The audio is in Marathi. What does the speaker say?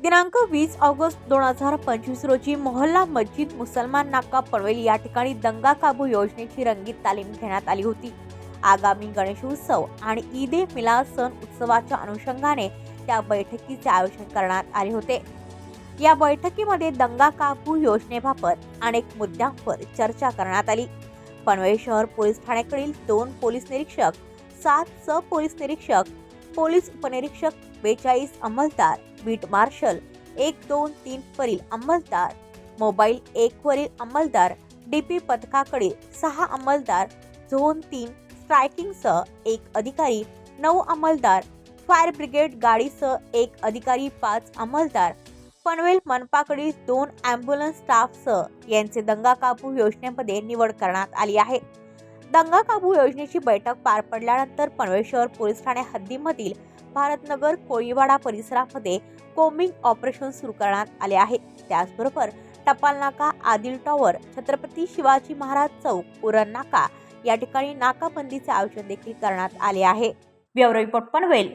दिनांक वीस ऑगस्ट दोन हजार पंचवीस रोजी मोहल्ला मस्जिद मुसलमान नाका पनवेल या ठिकाणी दंगा काबू योजनेची रंगीत तालीम घेण्यात आली होती. आगामी गणेशोत्सव आणि ईद ए मिलाद सण उत्सवाच्या अनुषंगाने त्या बैठकीचे आयोजन करण्यात आले होते. या बैठकीमध्ये दंगा काबू योजनेबाबत अनेक मुद्द्यांवर चर्चा करण्यात आली. पनवेल शहर पोलीस ठाण्याकडील दोन पोलीस निरीक्षक सात स पोलीस निरीक्षक पोलीस उपनिरीक्षक बेचाळीस अंमलदार बीट मार्शल एक दोन तीन वरील अंमलदार मोबाईल एक वरील अंमलदार डीपी पथकाकडील सहा अंमलदार झोन तीन स्ट्रायकिंगसह एक अधिकारी नऊ अंमलदार फायर ब्रिगेड गाडीसह एक अधिकारी पाच अंमलदार पनवेल मनपाकडील दोन अँब्युलन्स स्टाफसह यांचे दंगा काबू योजनेमध्ये निवड करण्यात आली आहे. दंगा काबू योजनेची बैठक पार पडल्यानंतर पनवेल शहर पोलीस ठाणे हद्दीमधील भारतनगर कोळीवाडा परिसरामध्ये कोमिंग ऑपरेशन सुरू करण्यात आले आहे. त्याचबरोबर टपाल नाका आदिल टॉवर छत्रपती शिवाजी महाराज चौक उरण नाका या ठिकाणी नाकाबंदीचे आयोजन देखील करण्यात आले आहे. Bureau report Panvel.